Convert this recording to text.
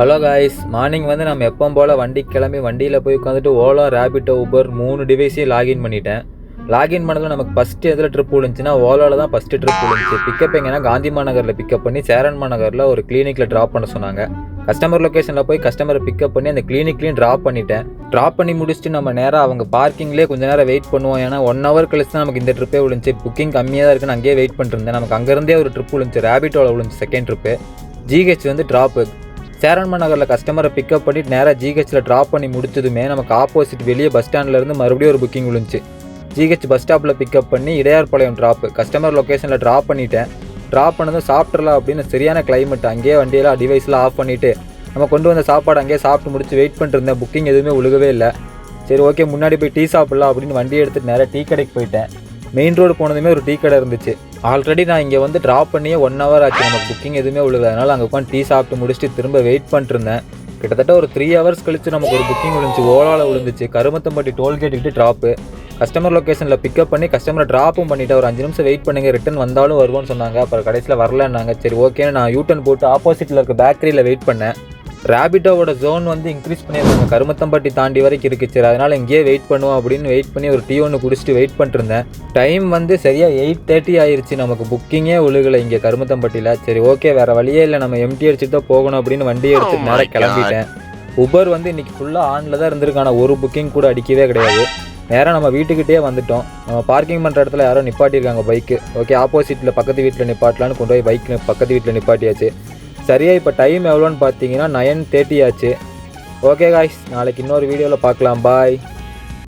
Hello guys morning வந்து நம்ம எப்போ போல் வண்டி கிளம்பி வண்டியில் போய் உட்காந்துட்டு ஓலா ரேபிட்டோ ஊபர் மூணு டிவைஸையும் லாகின் பண்ணிட்டேன். லாகின் பண்ணதில் நமக்கு ஃபஸ்ட்டு எதில் ட்ரிப் விழுந்துச்சுன்னா ஓலாவில் தான் ஃபஸ்ட்டு ட்ரிப் விழுந்துச்சு. பிக்கப் எங்கன்னா காந்தி மாநகரில் பிக்கப் பண்ணி சேரன் நகரில் ஒரு கிளினிக்கில் ட்ராப் பண்ண சொன்னாங்க. கஸ்டமர் லொக்கேஷனில் போய் கஸ்டமரை பிக்கப் பண்ணி அந்த கிளினிக்லேயும் ட்ராப் பண்ணிட்டேன். ட்ராப் பண்ணி முடிச்சுட்டு நம்ம நேராக அவங்க பார்க்கிங்லேயே கொஞ்ச நேரம் வெயிட் பண்ணுவோம். ஏன்னா ஒன் ஹவர் கழிச்சு தான் நமக்கு இந்த ட்ரிப்பே விழுந்துச்சு. புக்கிங் கம்மியாக தான் இருக்குன்னு அங்கேயே வெயிட் பண்ணிருந்தேன் நமக்கு அங்கேருந்தே ஒரு ட்ரிப் விழுந்துச்சு. ரேபிட்டோவில் விழுந்துச்சு செகண்ட் ட்ரிப்பு ஜிஹெச் வந்து ட்ராப்பு சேரன்மா நகரில் கஸ்டமரை பிக்கப் பண்ணிட்டு நேராக ஜிஹெச்சில் ட்ராப் பண்ணி முடிச்சதுமே நமக்கு ஆப்போசிட் வெளியே பஸ் ஸ்டாண்ட்லேருந்து மறுபடியும் ஒரு புக்கிங் விழுந்துச்சு. ஜிஹெச் பஸ் ஸ்டாப்பில் பிக்கப் பண்ணி இடையார்பாளையம் ட்ராப்பு கஸ்டமர் லொக்கேஷனில் ட்ராப் பண்ணிட்டேன். ட்ராப் பண்ணதும் சாப்பிட்றலாம் அப்படின்னு சரியான கிளைமேட் அங்கேயே வண்டியெல்லாம் டிவைஸ்லாம் ஆஃப் பண்ணிவிட்டு நம்ம கொண்டு வந்த சாப்பாடு அங்கேயே சாப்பிட்டு முடிச்சு வெயிட் பண்ணிருந்தேன் புக்கிங் எதுவுமே ஒழுகவே இல்லை. சரி ஓகே முன்னாடி போய் டீ சாப்பிட்லாம் அப்படின்னு வண்டி எடுத்துட்டு நேராக டீ கடைக்கு போயிட்டேன். மெயின் ரோடு போனதுமே ஒரு டீ கடை இருந்துச்சு. ஆல்ரெடி நான் இங்கே வந்து ட்ராப் பண்ணியே ஒன் ஹவர் ஆச்சு. நமக்கு புக்கிங் எதுவுமே விழுது அதனால் அங்கே உட்காந்து டீ சாப்பிட்டு முடிச்சுட்டு திரும்ப வெயிட் பண்ணிட்டு இருந்தேன் கிட்டத்தட்ட ஒரு த்ரீ ஹவர்ஸ் கழிச்சு நமக்கு ஒரு புக்கிங் விழுந்துச்சு. ஓலாவில் விழுந்துச்சு. கருமத்தம்பட்டி டோல்கேட்டுக்கிட்டு ட்ராப்பு கஸ்டமர் லொக்கேஷனில் பிக்கப் பண்ணி கஸ்டமரை ட்ராப்பும் பண்ணிட்டு ஒரு அஞ்சு நிமிஷம் வெயிட் பண்ணுங்கள் ரிட்டன் வந்தாலும் வருவோம்னு சொன்னாங்க. அப்புறம் கடைசியில் வரலன்னாங்க. சரி ஓகேன்னு நான் யூட்டன் போட்டு ஆப்போசிட்டில் இருக்க பேக்கரியில் வெயிட் பண்ணேன். ரேபிட்டோவோட ஜோன் வந்து இன்க்ரீஸ் பண்ணியிருந்தாங்க. கருமத்தம்பட்டி தாண்டி வரைக்கும் இருக்கு சரி அதனால் இங்கேயே வெயிட் பண்ணுவோம் அப்படின்னு வெயிட் பண்ணி ஒரு டீ ஒன்று குடிச்சிட்டு வெயிட் பண்ணிட்டு இருந்தேன் டைம் வந்து சரியாக எயிட் தேர்ட்டி ஆயிருச்சு நமக்கு புக்கிங்கே ஒழுகலை இங்கே கருமத்தம்பட்டியில். சரி ஓகே வேறு வழியே இல்லை நம்ம எம்டி அடிச்சுட்டு தான் போகணும் அப்படின்னு வண்டியை எடுத்து நேரம் கிளம்பிட்டேன். உபர் வந்து இன்னைக்கு ஃபுல்லாக ஆனில் தான் இருந்திருக்கான ஒரு புக்கிங் கூட அடிக்கவே கிடையாது. நேராக நம்ம வீட்டுக்கிட்டே வந்துட்டோம். நம்ம பார்க்கிங் பண்ணுற இடத்துல யாரோ நிப்பாட்டியிருக்காங்க பைக்கு ஓகே ஆப்போசிட்டில் பக்கத்து வீட்டில் நிப்பாட்டலான்னு கொண்டு போய் பைக் பக்கத்து வீட்டில் நிப்பாட்டியாச்சு. சரியா இப்போ டைம் எவ்வளோன்னு பார்த்தீங்கன்னா நயன் தேர்ட்டி ஆச்சு. ஓகே காய்ஸ் நாளைக்கு இன்னொரு வீடியோவில் பார்க்கலாம் பாய்